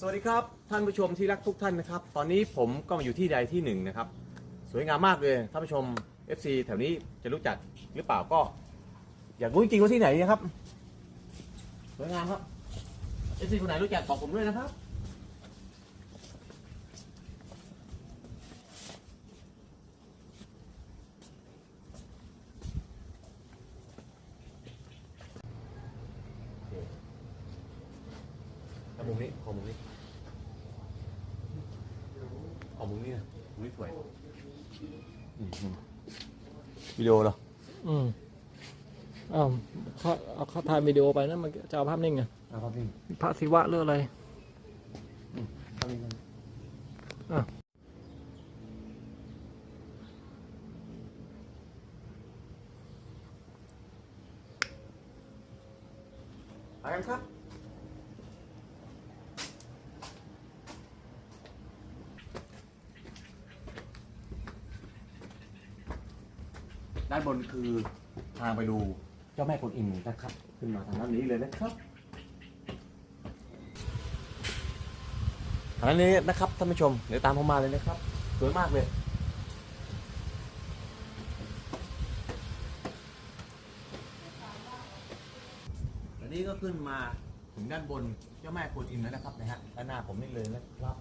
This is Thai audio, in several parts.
สวัสดีครับ ท่านผู้ชมที่รักทุกท่านนะครับ ตอนนี้ผมก็มาอยู่ที่ใดที่หนึ่งนะครับ สวยงามมากเลยท่านผู้ชม FC แถวนี้จะรู้จักหรือเปล่าก็ อยากรู้จริงๆว่าที่ไหนนะครับ สวยงามครับ FC คนไหนรู้จักบอกผมด้วยนะครับ มุมนี้ขอมุมนี้เอามุมนี้นะมุมนี้สวยอืมอืมวิดีโอเหรออืมอ้าวเขาเอาเขาถ่ายวิดีโอไปนะมันจะเอาภาพนิ่งไงเอาครับนี่พระศิวะหรืออะไรเอานี่มันอะไปกันครับ ด้านบนคือทางไปดูเจ้าแม่กวนอิมนะครับ ขึ้นมาทางด้านนี้เลยนะครับทางด้านนี้นะครับท่านผู้ชมเดี๋ยวตามผมมาเลยนะครับสวยมากเลยอันนี้ก็ขึ้นมาถึงด้านบนเจ้าแม่กวนอิมแล้วนะครับนะฮะด้านหน้าผมนี่เลยนะครับ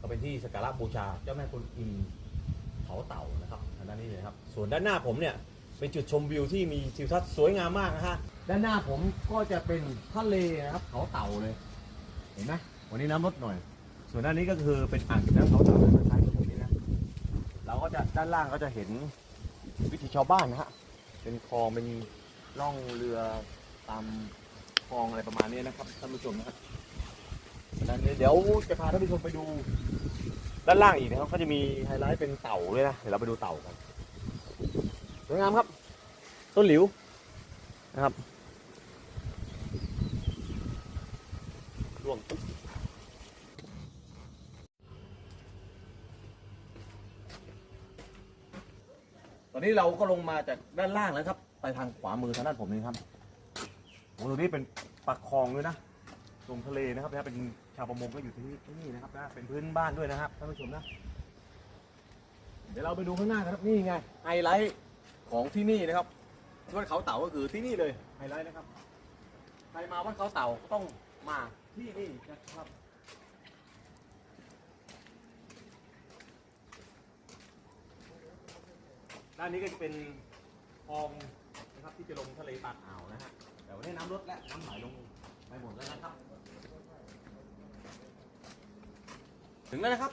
ก็เป็นที่สักการะบูชาเจ้าแม่กวนอิม เขาเต่านะครับด้านนี้เลยครับ ส่วนด้านหน้าผมเนี่ยเป็นจุดชมวิวที่มีทิวทัศน์สวยงามมากนะฮะด้านหน้าผมก็จะเป็นทะเลนะครับเขาเต่าเลย เห็นไหมวันนี้น้ำลดหน่อย ส่วนด้านนี้ก็คือเป็นอ่างเก็บน้ำเขาเต่าเลยท้ายของผมนี่นะเราก็จะด้านล่างก็จะเห็นวิถีชาวบ้านนะฮะเป็นคลองเป็นล่องเรือตามคลองอะไรประมาณนี้นะครับท่านผู้ชมนะครับด้านนี้เดี๋ยวจะพาท่านผู้ชมไปดู ด้านล่างอีกนะครับก็จะมีไฮไลท์เป็นเต่าด้วยนะเดี๋ยวเราไปดูเต่ากันสวยงามครับ ต้นหลิวนะครับร่วงตุ๊บตอนนี้เราก็ลงมาจากด้านล่างแล้วครับ ไปทางขวามือทางด้านผมนี่ครับโอ้ตรงนี้เป็นปากคลองด้วยนะ ลงทะเลนะครับนะเป็นชาวประมงก็อยู่ที่นี่ที่นี่นะครับนะเป็นพื้นบ้านด้วยนะครับท่านผู้ชมนะเดี๋ยวเราไปดูข้างหน้ากันครับนี่ไงไฮไลท์ของที่นี่นะครับวัดเขาเต่าก็คือที่นี่เลยไฮไลท์นะครับใครมาวัดเขาเต่าก็ต้องมาที่นี่นะครับด้านนี้ก็จะเป็นคลองนะครับที่จะลงทะเลปากอ่าวนะฮะแต่วันนี้น้ำลดและน้ำไหลลง ไปหมดแล้วนะครับ ถึงแล้วนะครับ